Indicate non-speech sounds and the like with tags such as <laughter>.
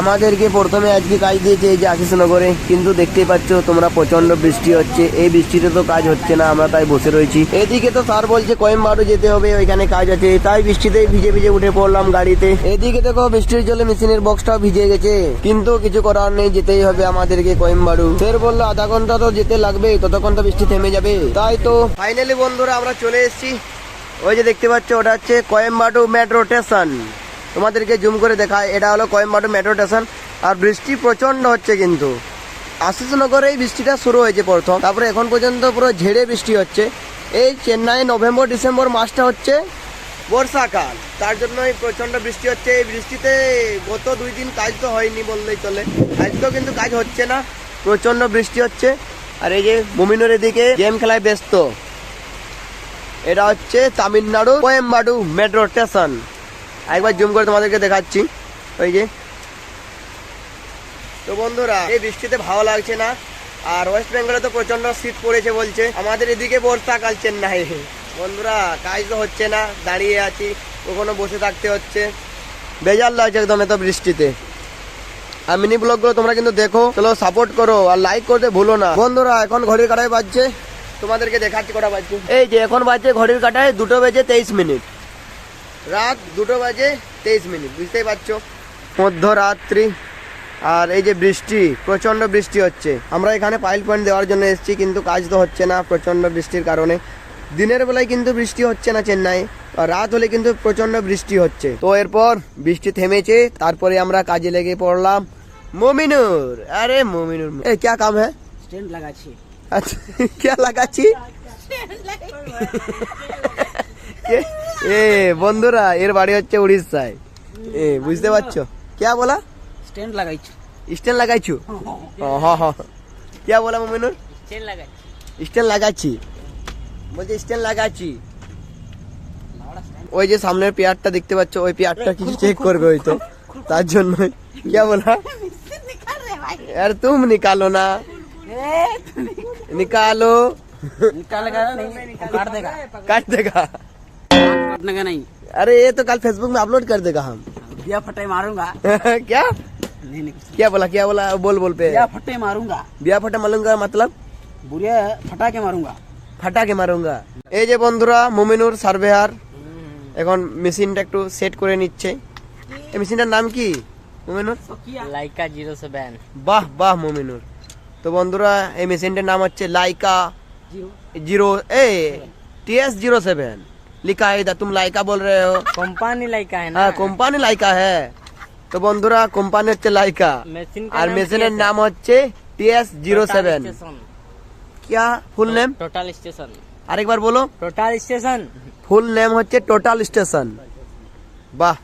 আমাদেরকে প্রথমে আজকে কাজ দিয়েছে এই যে আশিসনগরে কিন্তু দেখতেই পাচ্ছ, তোমরা প্রচণ্ড বৃষ্টি হচ্ছে। এই বৃষ্টিতে তো কাজ হচ্ছে না, আমরা তাই বসে রয়েছি। এদিকে তো স্যার বলছে কয়েমবাড়ু যেতে হবে, ওইখানে কাজ আছে। তাই বৃষ্টিতে ভিজে ভিজে উঠে পড়লাম গাড়িতে। এদিকে দেখো, বৃষ্টির জলে মেশিনের বক্সটাও ভিজে গেছে। কিন্তু কিছু করার নেই, যেতেই হবে আমাদেরকে কয়েমবাড়ু ফের বলল, আধা ঘণ্টা তো যেতে লাগবে, ততক্ষণ তো বৃষ্টি থেমে যাবে। তাই তো ফাইনালি বন্ধুরা, আমরা চলে এসেছি। ওই যে দেখতে পাচ্ছ, ওটা হচ্ছে কয়েম্বাটু মেট্রো স্টেশন তোমাদেরকে জুম করে দেখায়। এটা হলো কয়েম্বাটু মেট্রো স্টেশন আর বৃষ্টি প্রচণ্ড হচ্ছে কিন্তু। আশিসনগরে এই বৃষ্টিটা শুরু হয়েছে প্রথম। তারপরে এখন পর্যন্ত পুরো ঝেড়ে বৃষ্টি হচ্ছে। এই চেন্নাই নভেম্বর, ডিসেম্বর মাসটা হচ্ছে বর্ষাকাল। তার জন্যই প্রচণ্ড বৃষ্টি হচ্ছে। এই বৃষ্টিতে গত দুই দিন কাজ তো হয়নি বললেই চলে। আজকেও কিন্তু কাজ হচ্ছে না। প্রচণ্ড বৃষ্টি হচ্ছে। আর এই যে মুমিনুর এদিকে গেম খেলায় ব্যস্ত। এটা হচ্ছে তামিলনাড়ু কোয়েম্বাডু মেট্রো স্টেশন একবার জুম করে তোমাদেরকে দেখাচ্ছি, ওই যে। তো বন্ধুরা, এই বৃষ্টিতে ভালো লাগছে না, আর ওয়েস্ট বেঙ্গলে তো প্রচণ্ড শীত পড়েছে বলছে, আমাদের এদিকে বর্ষাকাল চেন্নাই। বন্ধুরা, কাজ তো হচ্ছে না, দাঁড়িয়ে আছি কখনো বসে থাকতে হচ্ছে। বেজাল লাগছে একদম এত বৃষ্টিতে। আর মিনি ব্লগগুলো তোমরা কিন্তু দেখো, চলো সাপোর্ট করো, আর লাইক করতে ভুলো না। বন্ধুরা, এখন ঘড়ির কাটায় বাজছে, তোমাদেরকে দেখাচ্ছি কটা বাজছে। এই যে, এখন বাজছে ঘড়ির কাটায় দুটো বেজে তেইশ মিনিট। রাত দুটো বাজে তেইশ মিনিট বুঝতেই পারছ? মধ্যরাত্রি আর এই যে বৃষ্টি প্রচণ্ড বৃষ্টি হচ্ছে। আমরা এখানে পাইল পয়েন্ট দেওয়ার জন্য এসেছি কিন্তু কাজ তো হচ্ছে না প্রচণ্ড বৃষ্টির কারণে। দিনের বেলায় কিন্তু বৃষ্টি হচ্ছে না চেন্নাই আর রাত হলে কিন্তু প্রচণ্ড বৃষ্টি হচ্ছে। তো এরপর বৃষ্টি থেমেছে তারপরে আমরা কাজে লেগে পড়লাম মমিনুর। আরে মমিনুর এ ক্যা কাম হ্যাঁ স্ট্যান্ড লাগাচ্ছি। আচ্ছা ক্যা লাগাচ্ছি? এ বন্ধুরা এর বাড়ি হচ্ছে উড়িষ্যায় এ বুঝতে পারছো क्या बोला স্ট্যান্ড লাগাইছি স্ট্যান্ড লাগাইছো ও হ হ क्या बोला মোমিনুর স্ট্যান্ড লাগাচ্ছি স্ট্যান্ড লাগাচ্ছি বলছি স্ট্যান্ড লাগাচ্ছি ওই যে সামনের পেয়ারটা দেখতে পাচ্ছ ওই পেয়ারটা কিছু চেক করবে ওই তো তার জন্য क्या बोला यार तुम निकालो ना निकालो निकालेगा नहीं काट देगा काट देगा काटने का नहीं अरे ये तो कल फेसबुक में अपलोड कर देगा हम बिया फटे मारूंगा <laughs> क्या नहीं नहीं क्या बोला क्या बोला बोल बोल पे बिया फटे मारूंगा বিয়া ফাটা মালুঙ্গা मतलब बुढ़िया फटा के मारूंगा ফাটাকে মারুঙ্গা এই যে বন্ধুরা মুমিনুর সার্ভেয়ার এখন মেশিনটা একটু সেট করে নিচ্ছে এই মেশিনটার নাম কি মুমিনুর लाइका जीरो सेवन বাহ বাহ মুমিনুর তো বন্ধুরা এই মেশিনটার নাম হচ্ছে Leica zero A T S zero seven लिखा है इधर तुम लाइका बोल रहे हो कंपनी लाइका है হ্যাঁ কোম্পানি লাইকা হ্যাঁ তো বন্ধুরা কোম্পানি হচ্ছে লাইকা मेशिन আর মেশিনের নাম হচ্ছে টি এস জিরো সেভেন क्या ফুল নেম टोटल स्टेशन আরেকবার বলো टोटल स्टेशन ফুল নেম হচ্ছে টোটাল স্টেশন বাহ